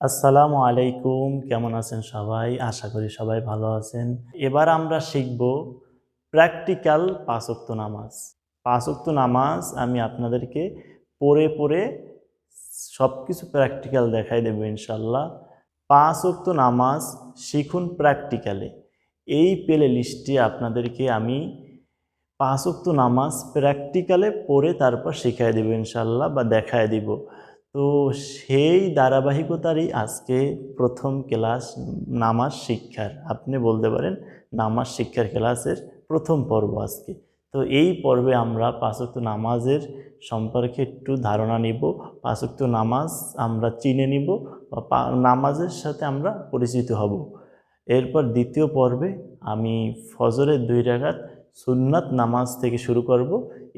আসসালামু আলাইকুম, কেমন আছেন সবাই? আশা করি সবাই ভালো আছেন। এবার আমরা শিখব প্র্যাকটিক্যাল পাঁচক্ত নামাজ। পাঁচক্ত নামাজ আমি আপনাদেরকে পড়ে পড়ে সব কিছু প্র্যাকটিক্যাল দেখাই দেবো ইনশাল্লাহ পাঁচ ওক্ত নামাজ শিখুন প্র্যাকটিক্যালে এই প্লে লিস্টে আপনাদেরকে আমি পাঁচ ওক্ত নামাজ প্র্যাকটিক্যালে পড়ে তারপর শিখাই দেবো ইনশাল্লাহ বা দেখায় দিব। তো সেই ধারাবাহিকতারই আজকে প্রথম ক্লাস নামাজ শিক্ষার। আপনি বলতে পারেন নামাজ শিক্ষার ক্লাসের প্রথম পর্ব আজকে। তো এই পর্বে আমরা পাঁচক্ত নামাজের সম্পর্কে একটু ধারণা নিব। পাঁচক্ত নামাজ আমরা চিনে নিব বা নামাজের সাথে আমরা পরিচিত হব। এরপর দ্বিতীয় পর্বে আমি ফজরের দুই রাগাত সুন্নাত নামাজ থেকে শুরু করব।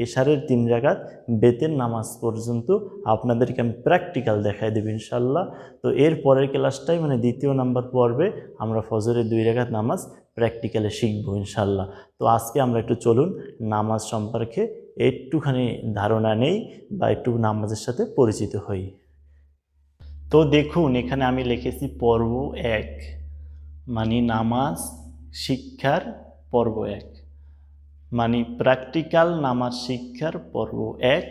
এশারের তিন রাগাত বেতের নামাজ পর্যন্ত আপনাদেরকে আমি প্র্যাকটিক্যাল দেখাই দেব ইনশাল্লাহ তো এর পরের ক্লাসটাই মানে দ্বিতীয় নাম্বার পর্বে আমরা ফজরের দুই রেখাত নামাজ প্র্যাকটিক্যালে শিখব ইনশাল্লাহ তো আজকে আমরা একটু চলুন, নামাজ সম্পর্কে একটুখানি ধারণা নেই বা একটু নামাজের সাথে পরিচিত হই। তো দেখুন, এখানে আমি লিখেছি পর্ব এক মানে নামাজ শিক্ষার পর্ব এক। মানে প্র্যাকটিক্যাল নামাজ শিক্ষার পর্ব এক।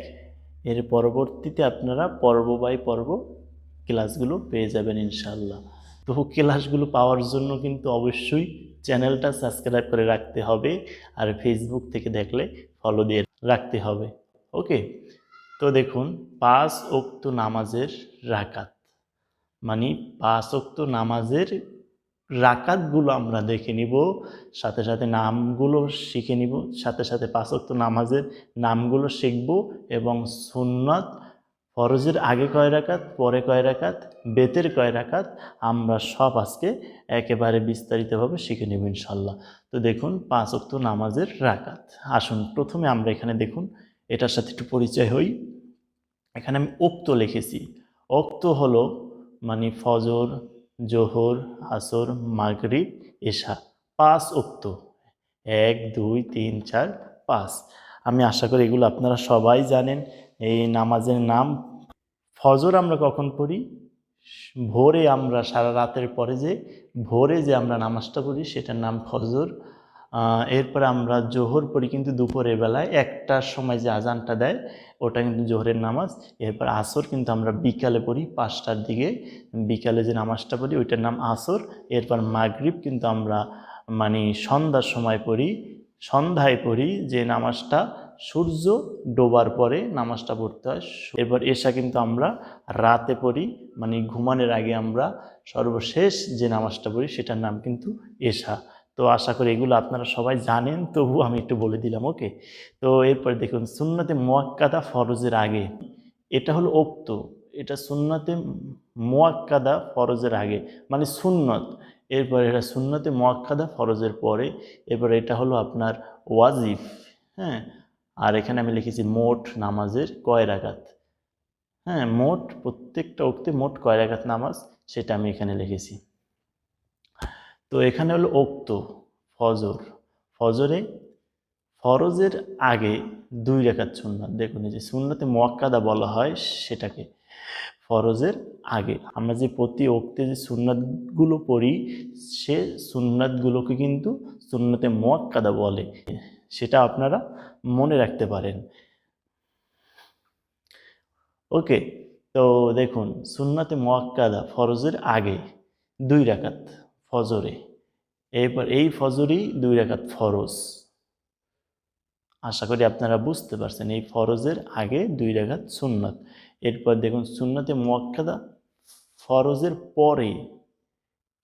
এর পরবর্তীতে আপনারা পর্ব বাই পর্ব ক্লাসগুলো পেয়ে যাবেন ইনশাল্লাহ তো ক্লাসগুলো পাওয়ার জন্য কিন্তু অবশ্যই চ্যানেলটা সাবস্ক্রাইব করে রাখতে হবে আর ফেসবুক থেকে দেখলে ফলো দিয়ে রাখতে হবে। ওকে তো দেখুন, পাঁচ ওক্ত নামাজের রাকাত। মানে পাঁচ ওক্ত নামাজের রাকাতগুলো আমরা দেখে নিব, সাথে সাথে নামগুলো শিখে নিব, সাথে সাথে পাঁচক্ত নামাজের নামগুলো শিখব এবং সুন্নত, ফরজের আগে কয় রাকাত, পরে কয় রাকাত, বেতের কয় রাকাত, আমরা সব আজকে একেবারে বিস্তারিতভাবে শিখে নেব ইনশাল্লাহ। তো দেখুন, পাঁচ অক্ত নামাজের রাকাত। আসুন, প্রথমে আমরা এখানে দেখুন, এটার সাথে একটু পরিচয় হই। এখানে আমি উক্ত লিখেছি। অক্ত হলো মানে ফজর জোহর, আসর, মাগরিব, এশা, পাঁচ উক্ত। এক, দুই, তিন, চার, পাঁচ। আমি আশা করি এগুলো আপনারা সবাই জানেন। এই নামাজের নাম ফজর আমরা কখন পড়ি? ভোরে আমরা সারা রাতের পরে যে, ভোরে যে আমরা নামাজটা পড়ি, সেটার নাম ফজর। এরপরে আমরা জোহর পড়ি কিন্তু দুপুরের বেলায়, একটার সময় যে আজানটা দেয়, ওটা কিন্তু জোহরের নামাজ। এরপর আসর কিন্তু আমরা বিকালে পড়ি, পাঁচটার দিকে বিকালে যে নামাজটা পড়ি, ওইটার নাম আসর। এরপর মাগরিব কিন্তু আমরা মানে সন্ধ্যার সময় পড়ি, সন্ধ্যায় পড়ি যে নামাজটা সূর্য ডোবার পরে নামাজটা পড়তে হয়। এরপর এসা কিন্তু আমরা রাতে পড়ি মানে ঘুমানোর আগে আমরা সর্বশেষ যে নামাজটা পড়ি, সেটার নাম কিন্তু এশা। তো আশা করি এগুলো আপনারা সবাই জানেন, তবু আমি একটু বলে দিলাম, ওকে? তো এরপর দেখুন, সুন্নতে মোয়াক্কাদা ফরজের আগে, এটা হলো ওক্ত, এটা সুন্নতে মোয়াক্কাদা ফরজের আগে মানে সুন্নত। এরপর এটা সুন্নতে মোয়াক্কাদা ফরজের পরে, এরপর এটা হলো আপনার ওয়াজিফ হ্যাঁ? আর এখানে আমি লিখেছি মোট নামাজের কয় রাকাত? হ্যাঁ মোট প্রত্যেকটা ওক্তে মোট কয় রাকাত নামাজ? সেটা আমি এখানে লিখেছি। তো এখানে হলো ওক্ত ফজর। ফজরে ফরজের আগে দুই রেখাত সুন্নাত। দেখুন যে সুন্নতে মোয়াক্কাদা বলা হয় সেটাকে, ফরজের আগে। আমরা যে প্রতি ওক্তে যে সুন্নাতগুলো পড়ি, সে সুন্নাতগুলোকে কিন্তু সুন্নতে মোয়াক্কাদা বলে। সেটা আপনারা মনে রাখতে পারেন। ওকে, তো দেখুন, সুন্নাতে মোয়াক্কাদা ফরজের আগে দুই রাকাত ফজরে। এরপর এই ফজরই দুই রাকাত ফরজ। আশা করি আপনারা বুঝতে পারছেন, এই ফরজের আগে দুই রাকাত সুন্নাত। এরপর দেখুন, সুন্নাতে মোয়াক্কাদা ফরজের পরে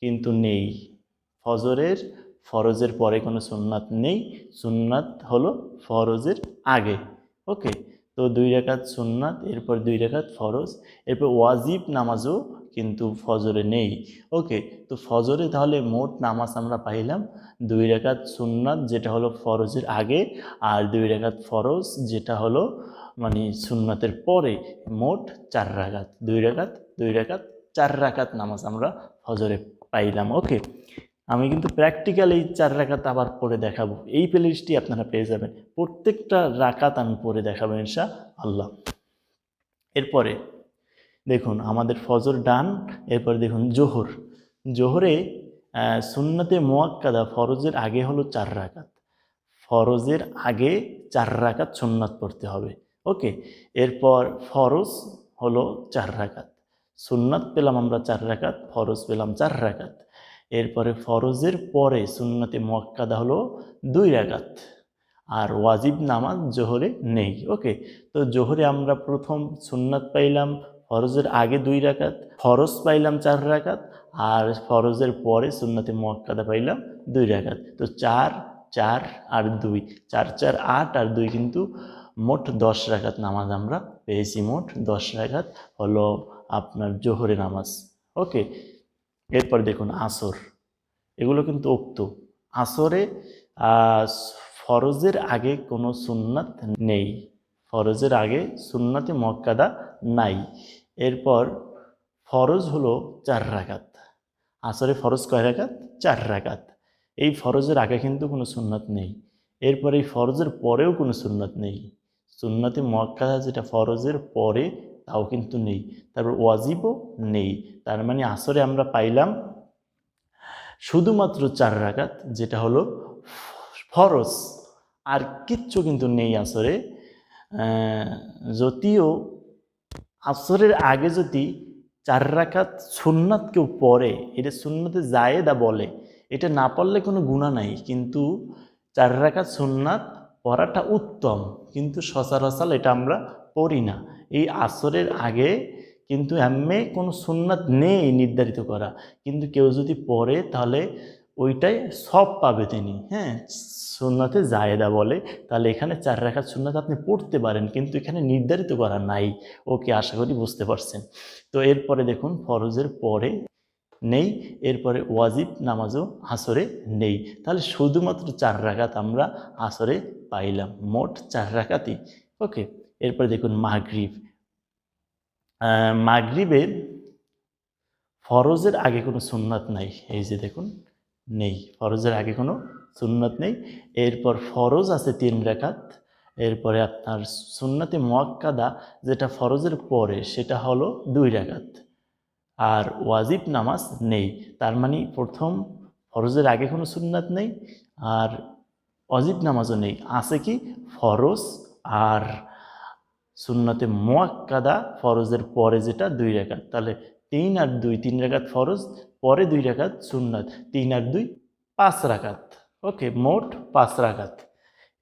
কিন্তু নেই। ফজরের, ফরজের পরে কোনো সুন্নাত নেই। সুন্নাত হলো ফরজের আগে। ওকে? তো দুই রেখাত সুন্নাত, এরপর দুই রেখাত ফরজ। এরপর ওয়াজিব নামাজও কিন্তু ফজরে নেই। ওকে তো ফজরে তাহলে মোট নামাজ আমরা পাইলাম দুই রেখাত সুন্নাত, যেটা হলো ফরজের আগে, আর দুই রেখাত ফরজ, যেটা হলো মানে সুন্নাতের পরে মোট চার রাকাত। দুই রাকাত দুই রাকাত চার রাকাত নামাজ আমরা ফজরে পাইলাম। ওকে আমি কিন্তু প্র্যাকটিক্যাল এই চার রাকাত আবার পড়ে দেখাবো। এই প্লেলিস্টটি আপনারা পেয়ে যাবেন। প্রত্যেকটা রাকাত আমি পড়ে দেখাবো ইনশা আল্লাহ। এরপরে দেখুন, আমাদের ফজর ডান, এরপর দেখুন জোহর। জোহরে সুন্নতে মোয়াক্কাদা, ফরজের আগে হলো চার রাকাত। ফরজের আগে চার রাকাত সুন্নাত পড়তে হবে, ওকে? এরপর ফরজ হলো চার রাকাত। সুন্নাত পেলাম আমরা চার রাকাত, ফরজ পেলাম চার রাকাত। এরপরে ফরজের পরে সুন্নতে মোয়াক্কাদা হলো দুই রাকাত। আর ওয়াজিব নামাজ জোহরে নেই, ওকে? তো জোহরে আমরা প্রথম সুন্নাত পাইলাম ফরজের আগে দুই রাকাত, ফরজ পাইলাম চার রাকাত, আর ফরজের পরে সুন্নতে মোয়াক্কাদা পাইলাম দুই রাকাত। তো চার চার আর দুই, চার চার, আট আর দুই কিন্তু মোট দশ রাকাত নামাজ আমরা পেয়েছি, মোট দশ রাকাত হলো আপনার জোহরে নামাজ। ওকে, এরপর দেখুন আসর, এগুলো কিন্তু উক্ত। আসরে ফরজের আগে কোনো সুন্নাত নেই। ফরজের আগে সুন্নাতে মক্কাদা নাই। এরপর ফরজ হলো চার রাকাত। আসরে ফরজ কয় রাকাত? চার রাকাত। এই ফরজের আগে কিন্তু কোনো সুন্নাত নেই। এরপর এই ফরজের পরেও কোনো সুন্নাত নেই। সুন্নাতে মক্কাদা যেটা ফরজের পরে তাও কিন্তু নেই। তারপর ওয়াজিবও নেই। তার মানে আসরে আমরা পাইলাম শুধুমাত্র চার রাকাত, যেটা হলো ফরজ। আর কিচ্ছু কিন্তু নেই আসরে। যদিও আসরের আগে যদি চার রাখাত সুন্নাত কেউ পড়ে, এটা সুন্নতে জায়েদা বলে, এটা না পড়লে কোনো গুণা নাই। কিন্তু চার রাখাত সুন্নাত পড়াটা উত্তম, কিন্তু সচরাচর এটা আমরা পড়ি না। এই আসরের আগে কিন্তু এমনি কোনো সুন্নাত নেই নির্ধারিত করা। কিন্তু কেউ যদি পড়ে, তাহলে ওইটাই সব পাবে তিনি। হ্যাঁ সুন্নাতে জায়েদা বলে। তাহলে এখানে চার রাখার সুন্নাত আপনি পড়তে পারেন কিন্তু এখানে নির্ধারিত করা নাই। ওকে আশা করি বুঝতে পারছেন। তো এরপরে দেখুন ফরজের পরে নেই এরপরে ওয়াজিব নামাজও আসরে নেই। তাহলে শুধুমাত্র চার রাকাত আমরা আসরে পাইলাম মোট চার রাকাতই। ওকে এরপরে দেখুন মাগরিব। আহ, মাগরিবে ফরজের আগে কোনো সুন্নাত নাই। এই যে দেখুন নেই। ফরজের আগে কোনো সুন্নত নেই। এরপর ফরজ আছে তিন রেখাত। এরপরে আপনার সুন্নাতে মোয়াক্কাদা যেটা ফরজের পরে, সেটা হলো দুই রেখাত। আর ওয়াজিব নামাজ নেই। তার মানে প্রথম ফরজের আগে কোনো সুন্নাত নেই আর অজিব নামাজও নেই। আছে কি? ফরজ আর সুন্নতে মোয়াক্কাদা ফরজের পরে যেটা দুই রেখাত। তাহলে তিন আর দুই, তিন রেখাত ফরজ, পরে দুই রেখাত সুন্নাত। তিন আর দুই, পাঁচ রাকাত। ওকে, মোট পাঁচ রাকাত।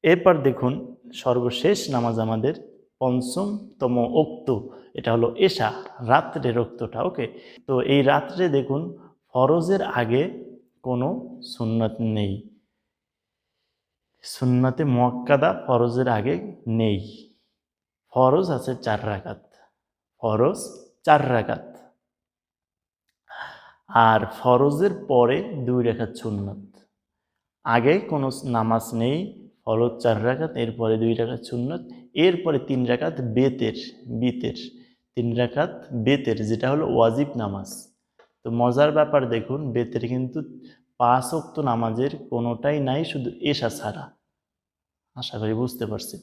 এরপর দেখুন, সর্বশেষ নামাজ আমাদের পঞ্চমতম উক্ত। এটা হলো এশা, রাত্রের রক্তটা ওকে? তো এই রাত্রে দেখুন, ফরজের আগে কোনো সুন্নাত নেই। সুন্নাতে মোয়াক্কাদা ফরজের আগে নেই। ফরজ আছে চার রাকাত। ফরজ চার রাকাত। আর ফরজের পরে দুই রেখাত সুন্নত। আগে কোনো নামাজ নেই, ফরজ চার রাকাত এরপরে দুই রাকাত সুন্নত, এরপরে তিন রাকাত বেতের, বিতের। তিন রাকাত বেতের, যেটা হলো ওয়াজিব নামাজ। তো মজার ব্যাপার দেখুন, বেতের কিন্তু পাঁচ অক্ত নামাজের কোনোটাই নাই, শুধু এশা ছাড়া। আশা করি বুঝতে পারছি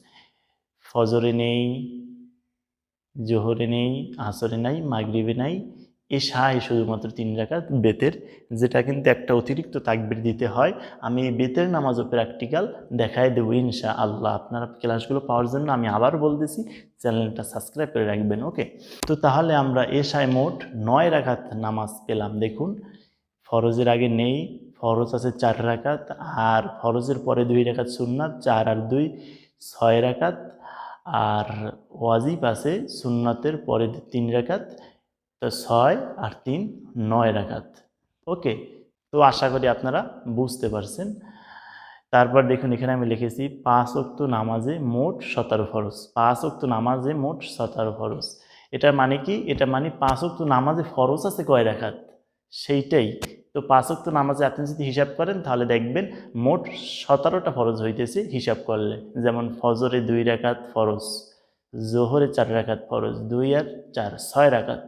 ফজরে নেই, জোহরে নেই, আসরে নাই, মাগরিবে নাই এশায় শুধুমাত্র তিন রাকাত বেতের, যেটা কিন্তু একটা অতিরিক্ত তাকবির দিতে হয়। আমি এই বেতের নামাজও প্র্যাকটিক্যাল দেখায় দেবো ইনশা আল্লাহ আপনারা ক্লাসগুলো পাওয়ার জন্য আমি আবার বলতেছি, চ্যানেলটা সাবস্ক্রাইব করে রাখবেন ওকে তো তাহলে আমরা এশায় মোট নয় রাকাত নামাজ পেলাম। দেখুন, ফরজের আগে নেই, ফরজ আছে চার রাকাত, আর ফরজের পরে দুই রাকাত সুন্নাত, চার আর দুই ছয় রাকাত, আর ওয়াজিব আছে সুন্নাতের পরে তিন রাকাত তো ছয় আর তিন নয় রাকাত। ওকে, তো আশা করি আপনারা বুঝতে পারছেন। তারপর দেখুন, এখানে আমি লিখেছি পাঁচ অক্ত নামাজে মোট সতেরো ফরজ। পাঁচ অক্ত নামাজে মোট সতেরো ফরজ। এটা মানে কি? এটা মানে পাঁচ অক্ত নামাজে ফরজ আছে কয় রাখাত সেইটাই। তো পাঁচ অক্ত নামাজে আপনি যদি হিসাব করেন, তাহলে দেখবেন মোট সতেরোটা ফরজ হইতেছে হিসাব করলে। যেমন ফজরে দুই রাকাত ফরজ, জোহরে চার রাকাত ফরজ, দুই আর চার, ছয় রাকাত।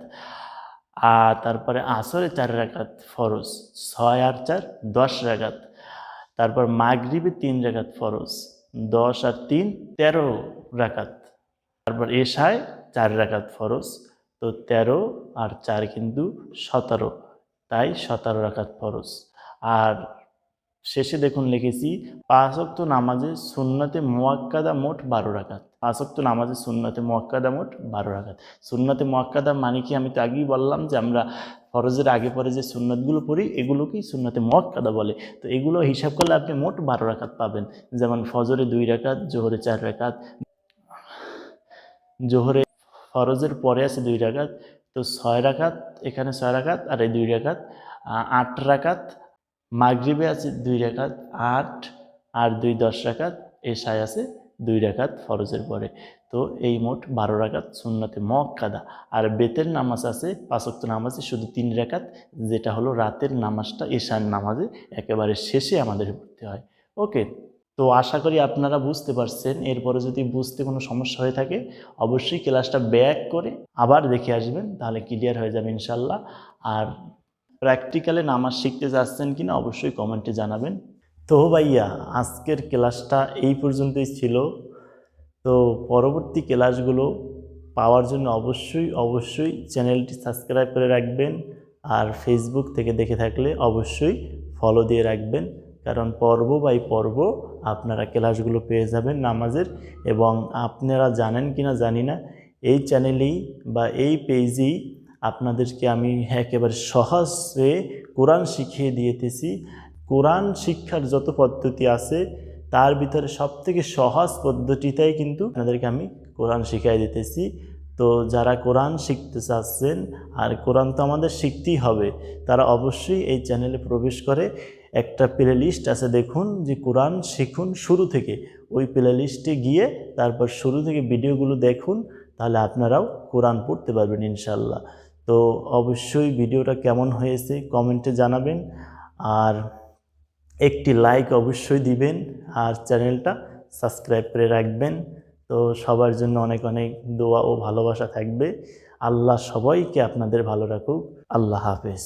আর তারপরে আসরে চার রাকাত ফরজ, ছয় আর চার, দশ রাকাত। তারপর মাগরিবে তিন রাকাত ফরজ, দশ আর তিন, তেরো রাকাত। তারপর এশায় চার রাকাত ফরজ, তো তেরো আর চার কিন্তু সতেরো, তাই সতেরো রাকাত ফরজ। আর শেষে দেখুন লিখেছি, পাঁচ অক্ত নামাজে সুন্নতে মোয়াক্কাদা মোট বারো রাকাত। পাঁচ অক্ত নামাজে সুন্নতে মোয়াক্কাদা মোট বারো রাখাত সুন্নতে মোয়াক্কাদা মানে কি? আমি তো আগেই বললাম যে আমরা ফরজের আগে পরে যে সুন্নতগুলো পড়ি, এগুলোকেই সুন্নতে মোয়াক্কাদা বলে। তো এগুলো হিসাব করলে আপনি মোট বারো রাখাত পাবেন। যেমন ফজরে দুই রাকাত, জোহরে চার রাকাত, জোহরে ফরজের পরে আছে দুই রাখাত তো ছয় রাখাত এখানে ছয় রাখাত আর এই দুই রাকাত, আ- আট রাখাত মাগরিবে আছে দুই রাকাত, আট, আর দুই দশ রাকাত এশায় আছে দুই রাকাত ফরজের পরে। তো এই মোট বারো রাকাত সুন্নতে মক্কাদা আর বেতের নামাজ আছে পাঁচক্ত নামাজে শুধু তিন রাকাত, যেটা হলো রাতের নামাজটা, এশার নামাজে একেবারে শেষে আমাদের পড়তে হয়। ওকে, তো আশা করি আপনারা বুঝতে পারছেন। এরপরে যদি বুঝতে কোনো সমস্যা হয়ে থাকে, অবশ্যই ক্লাসটা ব্যাক করে আবার দেখে আসবেন, তাহলে ক্লিয়ার হয়ে যাবে ইনশাল্লাহ। আর প্র্যাকটিক্যালে নামাজ শিখতে যাচ্ছেন কিনা, অবশ্যই কমেন্টে জানাবেন। তো ভাইয়া, আজকের ক্লাসটা এই পর্যন্তই ছিল। তো পরবর্তী ক্লাসগুলো পাওয়ার জন্য অবশ্যই অবশ্যই চ্যানেলটি সাবস্ক্রাইব করে রাখবেন আর ফেসবুক থেকে দেখে থাকলে অবশ্যই ফলো দিয়ে রাখবেন। কারণ পর্ব বাই পর্ব আপনারা ক্লাসগুলো পেয়ে যাবেন নামাজের এবং আপনারা জানেন কি না জানি না, এই চ্যানেলেই বা এই পেজেই আপনাদেরকে আমি একেবারে সহজে কোরআন শিখিয়ে দিয়েতেছি কোরআন শিক্ষার যত পদ্ধতি আছে, তার ভিতরে সবথেকে সহজ পদ্ধতিটাই কিন্তু আপনাদেরকে আমি কোরআন শিখাই দিতেছি। তো যারা কোরআন শিখতে চাচ্ছেন, আর কোরআন তো আমাদের শিখতেই হবে, তারা অবশ্যই এই চ্যানেলে প্রবেশ করে একটা প্লে লিস্ট আছে দেখুন, যে কোরআন শিখুন শুরু থেকে। ওই প্লে লিস্টে গিয়ে তারপর শুরু থেকে ভিডিওগুলো দেখুন, তাহলে আপনারাও কোরআন পড়তে পারবেন ইনশাল্লাহ তো অবশ্যই ভিডিওটা কেমন হয়েছে কমেন্টে জানাবেন। আর একটি লাইক অবশ্যই দিবেন আর চ্যানেলটা সাবস্ক্রাইব করে রাখবেন। তো সবার জন্য অনেক অনেক দোয়া ও ভালোবাসা থাকবে। আল্লাহ সবাইকে আপনাদের ভালো রাখুক। আল্লাহ হাফেজ।